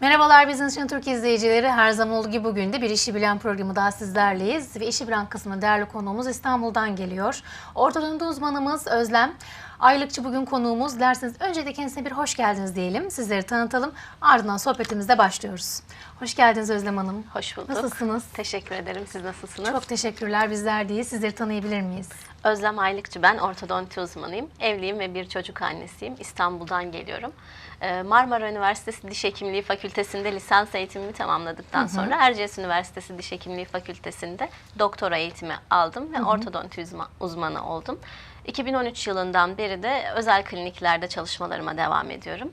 Merhabalar Bizim için Türk izleyicileri. Her zaman olduğu gibi bugün de bir işi bilen programı daha sizlerleyiz. Ve işi bilen kısmında değerli konuğumuz İstanbul'dan geliyor. Ortodonti uzmanımız Özlem. Aylıkçı bugün konuğumuz. Dilerseniz önce de kendisine bir hoş geldiniz diyelim. Sizleri tanıtalım. Ardından sohbetimize başlıyoruz. Hoş geldiniz Özlem Hanım. Hoş bulduk. Nasılsınız? Teşekkür ederim. Siz nasılsınız? Çok teşekkürler. Bizler deyiz. Sizleri tanıyabilir miyiz? Özlem Aylıkçı ben. Ortodonti uzmanıyım. Evliyim ve bir çocuk annesiyim. İstanbul'dan geliyorum. Ee, Marmara Üniversitesi Diş Hekimliği Fakültesi'nde lisans eğitimimi tamamladıktan sonra Erciyes Üniversitesi Diş Hekimliği Fakültesi'nde doktora eğitimi aldım ve ortodonti uzma- uzmanı oldum. 2013 yılından beri de özel kliniklerde çalışmalarıma devam ediyorum.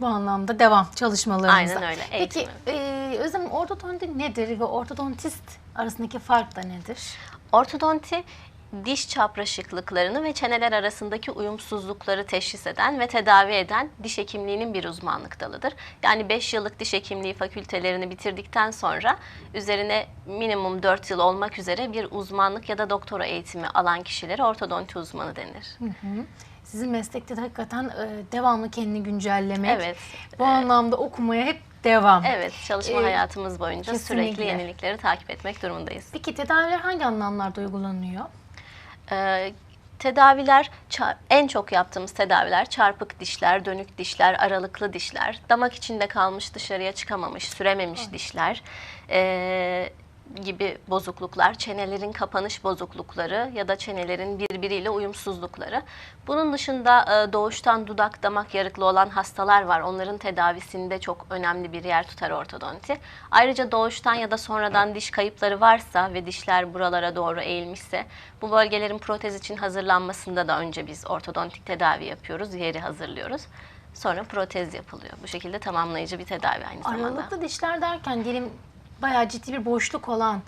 Bu anlamda devam çalışmalarımıza. Aynen öyle, Peki e, Özlem ortodonti nedir ve ortodontist arasındaki fark da nedir? Ortodonti diş çapraşıklıklarını ve çeneler arasındaki uyumsuzlukları teşhis eden ve tedavi eden diş hekimliğinin bir uzmanlık dalıdır. Yani 5 yıllık diş hekimliği fakültelerini bitirdikten sonra üzerine minimum 4 yıl olmak üzere bir uzmanlık ya da doktora eğitimi alan kişilere ortodonti uzmanı denir. Sizin meslekte de hakikaten e, devamlı kendini güncellemek. Evet. Bu anlamda okumaya hep devam. Evet, çalışma Ee, hayatımız boyunca kesinlikle. sürekli yenilikleri takip etmek durumundayız. Peki tedaviler hangi anlamlarda uygulanıyor? Ee, tedaviler en çok yaptığımız tedaviler çarpık dişler, dönük dişler, aralıklı dişler, damak içinde kalmış dışarıya çıkamamış, sürememiş dişler. Ee, gibi bozukluklar, çenelerin kapanış bozuklukları ya da çenelerin birbiriyle uyumsuzlukları. Bunun dışında e, doğuştan dudak damak yarıklı olan hastalar var. Onların tedavisinde çok önemli bir yer tutar ortodonti. Ayrıca doğuştan ya da sonradan diş kayıpları varsa ve dişler buralara doğru eğilmişse bu bölgelerin protez için hazırlanmasında da önce biz ortodontik tedavi yapıyoruz, yeri hazırlıyoruz. Sonra protez yapılıyor. Bu şekilde tamamlayıcı bir tedavi aynı zamanda. Aralıklı dişler derken diyelim bayağı ciddi bir boşluk olan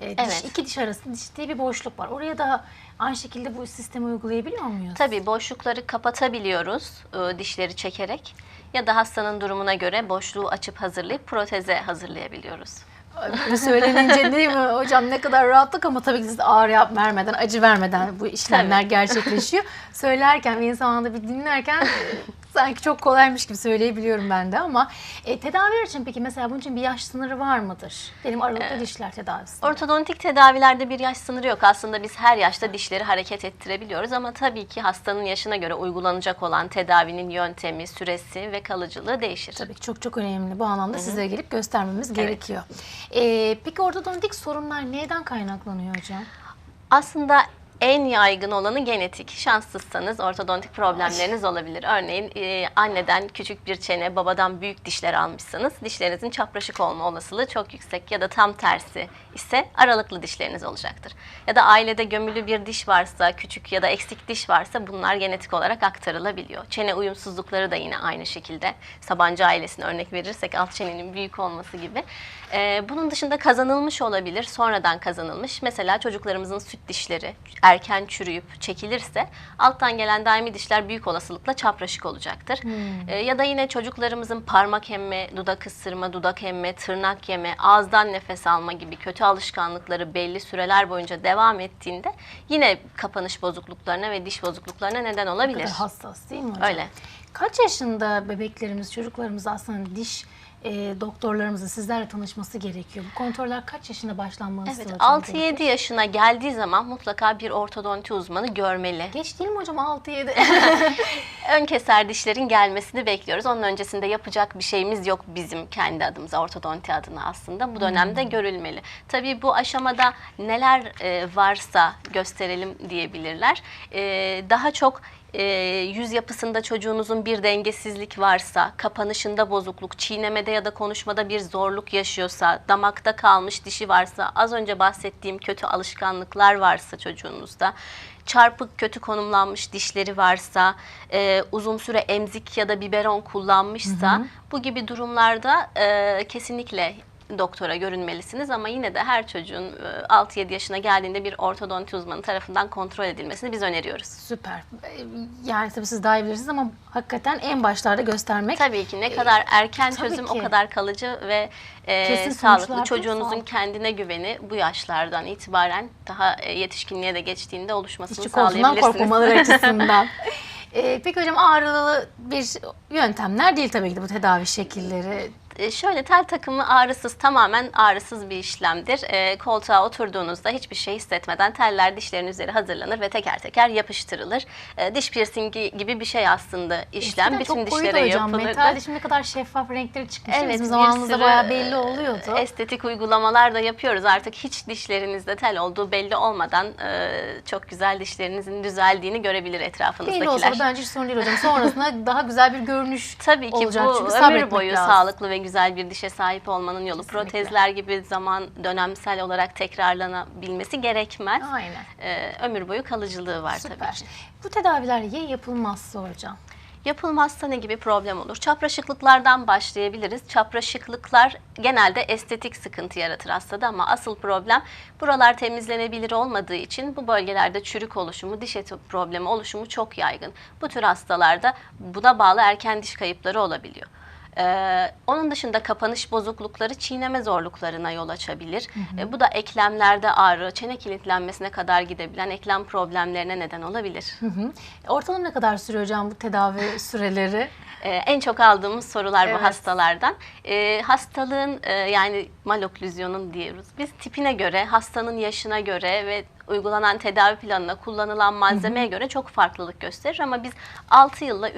e, diş, Evet. iki diş arasında ciddi bir boşluk var. Oraya da aynı şekilde bu sistemi uygulayabiliyor muyuz? Tabii boşlukları kapatabiliyoruz e, dişleri çekerek ya da hastanın durumuna göre boşluğu açıp hazırlayıp proteze hazırlayabiliyoruz. Böyle söylenince değil mi hocam ne kadar rahatlık ama tabii ki siz ağrı yap vermeden, acı vermeden bu işlemler gerçekleşiyor. Söylerken bir insan da bir dinlerken e, sanki çok kolaymış gibi söyleyebiliyorum ben de ama e, tedaviler için peki mesela bunun için bir yaş sınırı var mıdır? Benim aralıklı dişler tedavisi. Ortodontik tedavilerde bir yaş sınırı yok. Aslında biz her yaşta dişleri hareket ettirebiliyoruz ama tabii ki hastanın yaşına göre uygulanacak olan tedavinin yöntemi, süresi ve kalıcılığı değişir. Tabii ki çok çok önemli. Bu anlamda sizlere gelip göstermemiz gerekiyor. E, peki ortodontik sorunlar neyden kaynaklanıyor hocam? Aslında en yaygın olanı genetik. Şanssızsanız ortodontik problemleriniz olabilir. Örneğin e, anneden küçük bir çene, babadan büyük dişler almışsınız. Dişlerinizin çapraşık olma olasılığı çok yüksek ya da tam tersi ise aralıklı dişleriniz olacaktır. Ya da ailede gömülü bir diş varsa, küçük ya da eksik diş varsa bunlar genetik olarak aktarılabiliyor. Çene uyumsuzlukları da yine aynı şekilde. Sabancı ailesine örnek verirsek alt çenenin büyük olması gibi. E, bunun dışında kazanılmış olabilir, sonradan kazanılmış. Mesela çocuklarımızın süt dişleri erken çürüyüp çekilirse alttan gelen daimi dişler büyük olasılıkla çapraşık olacaktır. Ee, ya da yine çocuklarımızın parmak emme, dudak ısırma, dudak emme, tırnak yeme, ağızdan nefes alma gibi kötü alışkanlıkları belli süreler boyunca devam ettiğinde yine kapanış bozukluklarına ve diş bozukluklarına neden Ne olabilir. kadar hassas değil mi hocam? Öyle. Kaç yaşında bebeklerimiz, çocuklarımız aslında diş e, doktorlarımızla sizlerle tanışması gerekiyor? Bu kontroller kaç yaşında başlanması Evet, hocam? 6-7 yaşına geldiği zaman mutlaka bir ortodonti uzmanı görmeli. Geç değil mi hocam 6-7? Ön keser dişlerin gelmesini bekliyoruz. Onun öncesinde yapacak bir şeyimiz yok bizim kendi adımıza, ortodonti adına aslında. Bu dönemde görülmeli. Tabii bu aşamada neler e, varsa gösterelim diyebilirler. E, daha çok e, yüz yapısında çocuğunuzun bir dengesizlik varsa, kapanışında bozukluk, çiğnemede ya da konuşmada bir zorluk yaşıyorsa, damakta kalmış dişi varsa, az önce bahsettiğim kötü alışkanlıklar varsa çocuğunuzda, çarpık kötü konumlanmış dişleri varsa, e, uzun süre emzik ya da biberon kullanmışsa bu gibi durumlarda e, kesinlikle doktora görünmelisiniz ama yine de her çocuğun e, 6-7 yaşına geldiğinde bir ortodonti uzmanı tarafından kontrol edilmesini biz öneriyoruz. Süper. E, Yani tabii siz daha iyi bilirsiniz ama hakikaten en başlarda göstermek. Tabii ki ne kadar erken tabii çözüm ki. o kadar kalıcı ve e, sağlıklı. Çocuğunuzun sağlıklı. kendine güveni bu yaşlardan itibaren daha e, yetişkinliğe de geçtiğinde oluşmasını koltuğundan sağlayabilirsiniz. korkmamaları açısından. E, peki hocam ağrılı bir yöntemler değil tabii ki de bu tedavi şekilleri. E, Şöyle tel takımı ağrısız, tamamen ağrısız bir işlemdir. E, koltuğa oturduğunuzda hiçbir şey hissetmeden teller dişlerin üzeri hazırlanır ve teker teker yapıştırılır. E, diş piercingi gibi bir şey aslında işlem. Eskiden Bütün çok dişlere hocam. yapılırdı. Metal dişim ne kadar şeffaf renkleri çıkmıştı. Evet, Bizim zamanımızda bayağı belli oluyordu. Estetik uygulamalar da yapıyoruz. Artık hiç dişlerinizde tel olduğu belli olmadan e, çok güzel dişlerinizin düzeldiğini görebilir etrafınızdakiler. belli olsa da bence hiç sorun değil hocam. Sonrasında daha güzel bir görünüş Tabii ki olacak. bu Çünkü ömür boyu lazım. sağlıklı ve güzel bir dişe sahip olmanın yolu. Kesinlikle. Protezler gibi zaman dönemsel olarak tekrarlanabilmesi gerekmez. Aynen. Ee, ömür boyu kalıcılığı var tabii Süper. ki. Bu tedaviler ya yapılmazsa hocam? Yapılmazsa ne gibi problem olur? Çapraşıklıklardan başlayabiliriz. Çapraşıklıklar genelde estetik sıkıntı yaratır hastada ama asıl problem buralar temizlenebilir olmadığı için bu bölgelerde çürük oluşumu, diş eti problemi oluşumu çok yaygın. Bu tür hastalarda buna bağlı erken diş kayıpları olabiliyor. Ee, onun dışında kapanış bozuklukları çiğneme zorluklarına yol açabilir. Ee, bu da eklemlerde ağrı, çene kilitlenmesine kadar gidebilen eklem problemlerine neden olabilir. Hı hı. Ortalama ne kadar sürüyor hocam bu tedavi süreleri? Ee, en çok aldığımız sorular Evet. bu hastalardan. Ee, hastalığın e, yani maloklüzyonun diyoruz. Biz tipine göre, hastanın yaşına göre ve uygulanan tedavi planına kullanılan malzemeye göre çok farklılık gösterir ama biz 6 yılla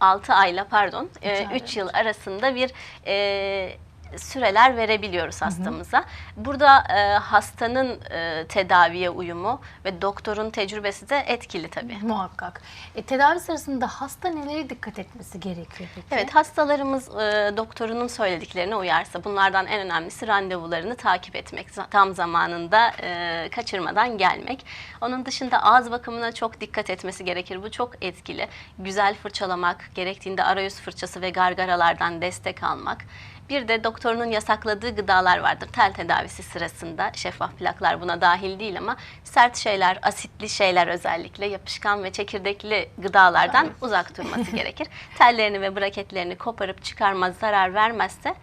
6 ayla pardon Üç ay 3 yıl arasında bir e, süreler verebiliyoruz hastamıza. Burada e, hastanın e, tedaviye uyumu ve doktorun tecrübesi de etkili tabii. Muhakkak. E, tedavi sırasında hasta nelere dikkat etmesi gerekiyor peki? Evet hastalarımız e, doktorunun söylediklerine uyarsa bunlardan en önemlisi randevularını takip etmek. Tam zamanında e, kaçırmadan gelmek. Onun dışında ağız bakımına çok dikkat etmesi gerekir. Bu çok etkili. Güzel fırçalamak, gerektiğinde arayüz fırçası ve gargaralardan destek almak. Bir de doktorunun yasakladığı gıdalar vardır tel tedavisi sırasında. Şeffaf plaklar buna dahil değil ama sert şeyler, asitli şeyler özellikle yapışkan ve çekirdekli gıdalardan uzak durması gerekir. Tellerini ve braketlerini koparıp çıkarmaz, zarar vermezse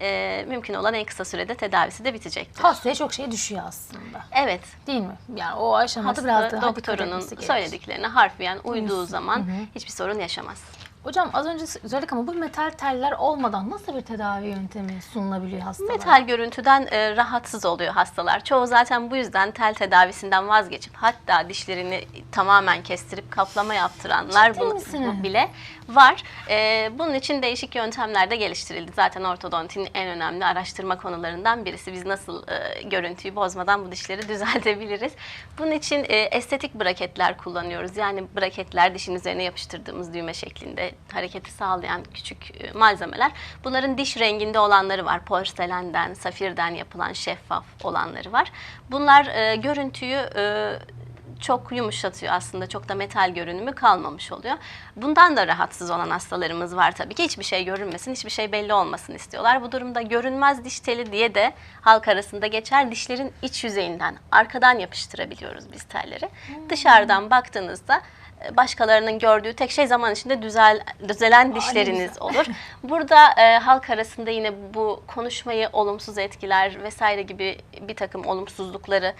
e, mümkün olan en kısa sürede tedavisi de bitecektir. Hastaya çok şey düşüyor aslında. Evet, Değil mi? Yani o aşamada hasta biraz daha doktorunun söylediklerine harfiyen uyduğu zaman hiçbir sorun yaşamaz. Hocam az önce söyledik ama bu metal teller olmadan nasıl bir tedavi yöntemi sunulabiliyor hastalara? Metal görüntüden e, rahatsız oluyor hastalar. Çoğu zaten bu yüzden tel tedavisinden vazgeçip hatta dişlerini tamamen kestirip kaplama yaptıranlar Ciddi bunu, bu bile var. E, bunun için değişik yöntemler de geliştirildi. Zaten ortodontinin en önemli araştırma konularından birisi. Biz nasıl e, görüntüyü bozmadan bu dişleri düzeltebiliriz. Bunun için e, estetik braketler kullanıyoruz. Yani braketler dişin üzerine yapıştırdığımız düğme şeklinde hareketi sağlayan küçük e, malzemeler. Bunların diş renginde olanları var. Porselenden, safirden yapılan şeffaf olanları var. Bunlar e, görüntüyü e, çok yumuşatıyor aslında. Çok da metal görünümü kalmamış oluyor. Bundan da rahatsız olan hastalarımız var tabii ki. Hiçbir şey görünmesin, hiçbir şey belli olmasın istiyorlar. Bu durumda görünmez diş teli diye de halk arasında geçer. Dişlerin iç yüzeyinden, arkadan yapıştırabiliyoruz biz telleri. Dışarıdan baktığınızda başkalarının gördüğü tek şey zaman içinde düzel, düzelen dişleriniz olur. Burada e, halk arasında yine bu konuşmayı olumsuz etkiler vesaire gibi bir takım olumsuzlukları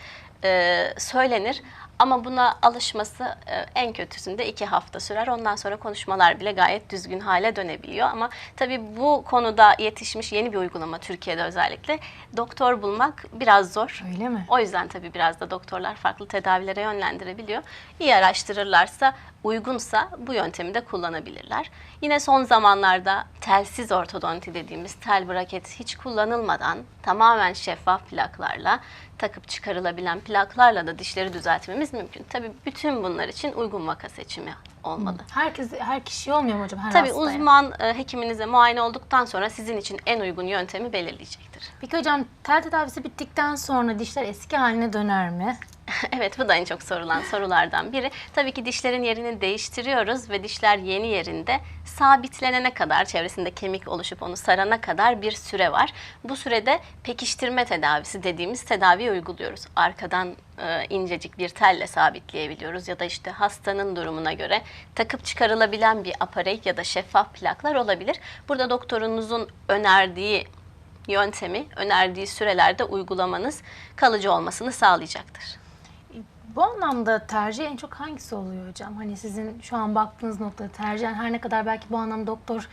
e, söylenir. Ama buna alışması e, en kötüsünde iki hafta sürer. Ondan sonra konuşmalar bile gayet düzgün hale dönebiliyor. Ama tabii bu konuda yetişmiş yeni bir uygulama Türkiye'de özellikle. Doktor bulmak biraz zor. Öyle mi? O yüzden tabii biraz da doktorlar farklı tedavilere yönlendirebiliyor. İyi araştırırlarsa, uygunsa bu yöntemi de kullanabilirler. Yine son zamanlarda telsiz ortodonti dediğimiz tel braket hiç kullanılmadan tamamen şeffaf plaklarla takıp çıkarılabilen plaklarla da dişleri düzeltmemiz mümkün. Tabii bütün bunlar için uygun vaka seçimi olmalı. Herkes, her kişi olmuyor mu hocam? Her Tabii hastaya? uzman e, hekiminize muayene olduktan sonra sizin için en uygun yöntemi belirleyecektir. Peki hocam tel tedavisi bittikten sonra dişler eski haline döner mi? Evet bu da en çok sorulan sorulardan biri. Tabii ki dişlerin yerini değiştiriyoruz ve dişler yeni yerinde sabitlenene kadar çevresinde kemik oluşup onu sarana kadar bir süre var. Bu sürede pekiştirme tedavisi dediğimiz tedaviyi uyguluyoruz. Arkadan e, incecik bir telle sabitleyebiliyoruz ya da işte hastanın durumuna göre takıp çıkarılabilen bir apareyt ya da şeffaf plaklar olabilir. Burada doktorunuzun önerdiği yöntemi önerdiği sürelerde uygulamanız kalıcı olmasını sağlayacaktır. Bu anlamda tercih en çok hangisi oluyor hocam? Hani sizin şu an baktığınız noktada tercihen her ne kadar belki bu anlamda doktor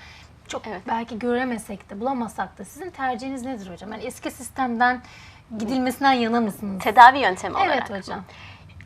çok Evet. belki göremesek de bulamasak da sizin tercihiniz nedir hocam? Yani eski sistemden gidilmesinden yana mısınız? Tedavi yöntemi olarak. Evet hocam.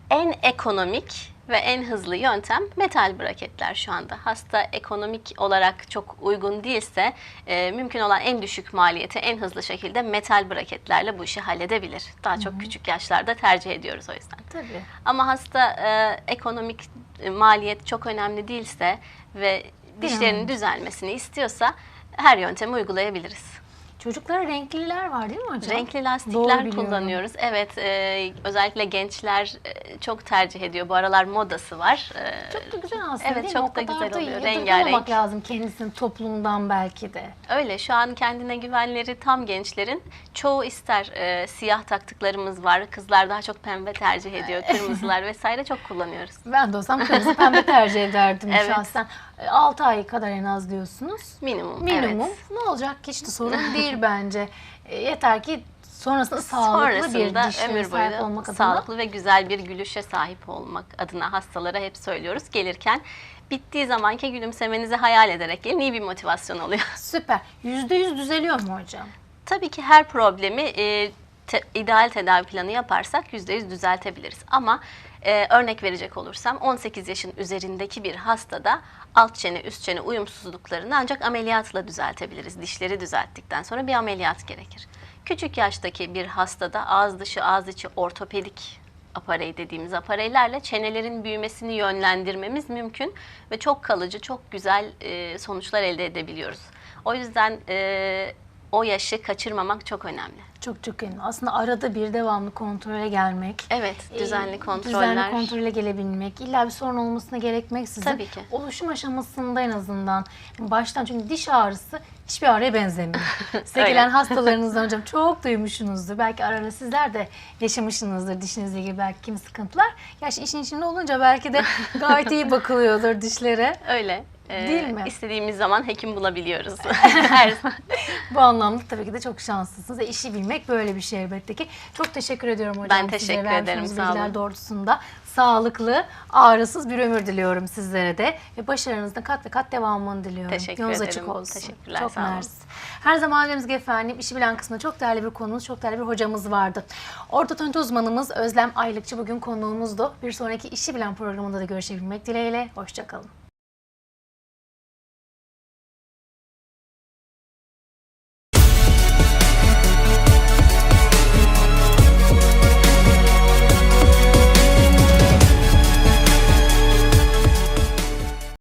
En ekonomik ve en hızlı yöntem metal braketler şu anda. Hasta ekonomik olarak çok uygun değilse e, mümkün olan en düşük maliyeti en hızlı şekilde metal braketlerle bu işi halledebilir. Daha çok küçük yaşlarda tercih ediyoruz o yüzden. Tabii. Ama hasta e, ekonomik e, maliyet çok önemli değilse ve dişlerinin düzelmesini istiyorsa her yöntemi uygulayabiliriz. Çocuklara renkliler var değil mi hocam? Renkli Doğru lastikler biliyorum. kullanıyoruz. Evet, e, özellikle gençler e, çok tercih ediyor. Bu aralar modası var. E, Çok da güzel aslında Evet, değil mi? çok O da güzel oluyor. Rengarenk. lazım kendisini toplumdan belki de. Öyle şu an kendine güvenleri tam gençlerin. Çoğu ister e, siyah taktıklarımız var. Kızlar daha çok pembe tercih ediyor. Kırmızılar vesaire çok kullanıyoruz. Ben de olsam kırmızı pembe tercih ederdim Evet. şahsen. 6 ay kadar en az diyorsunuz. Minimum. Minimum. Evet. Ne olacak ki işte sorun değil bence. E, yeter ki sonrasında sağlıklı bir Sonrasında dişlere ömür sahip boyu olmak adına. sağlıklı ve güzel bir gülüşe sahip olmak adına hastalara hep söylüyoruz. Gelirken bittiği zamanki gülümsemenizi hayal ederek gelin iyi bir motivasyon oluyor. Süper. %100 düzeliyor mu hocam? Tabii ki her problemi e, te- ideal tedavi planı yaparsak %100 düzeltebiliriz. Ama e, örnek verecek olursam 18 yaşın üzerindeki bir hastada alt çene üst çene uyumsuzluklarını ancak ameliyatla düzeltebiliriz. Dişleri düzelttikten sonra bir ameliyat gerekir. Küçük yaştaki bir hastada ağız dışı ağız içi ortopedik aparey dediğimiz apareylerle çenelerin büyümesini yönlendirmemiz mümkün ve çok kalıcı, çok güzel e, sonuçlar elde edebiliyoruz. O yüzden e, o yaşı kaçırmamak çok önemli. Çok çok önemli. Aslında arada bir devamlı kontrole gelmek. Evet, düzenli e, kontroller. Düzenli kontrole gelebilmek. İlla bir sorun olmasına gerekmeksizin. Tabii ki. Oluşum aşamasında en azından baştan çünkü diş ağrısı hiçbir ağrıya benzemiyor. Size gelen hastalarınızdan hocam çok duymuşsunuzdur. Belki arada sizler de yaşamışsınızdır dişinizle ilgili belki kimi sıkıntılar. Gerçi işin içinde olunca belki de gayet iyi bakılıyordur dişlere. Öyle. e, Değil mi? İstediğimiz zaman hekim bulabiliyoruz. Her zaman. Bu anlamda tabii ki de çok şanslısınız. Ve işi bilmek böyle bir şey elbette ki. Çok teşekkür ediyorum hocam. Ben size teşekkür vermiş ederim, sağ olun. doğrultusunda sağlıklı, ağrısız bir ömür diliyorum sizlere de. Ve başarınızda kat ve kat devamını diliyorum. Teşekkür Yolunuz ederim. açık olsun. Teşekkürler, Çok sağ olun. Her zaman dediğimiz gibi efendim işi bilen kısmında çok değerli bir konumuz, çok değerli bir hocamız vardı. Ortodonti uzmanımız Özlem Aylıkçı bugün konuğumuzdu. Bir sonraki işi bilen programında da görüşebilmek dileğiyle. Hoşçakalın.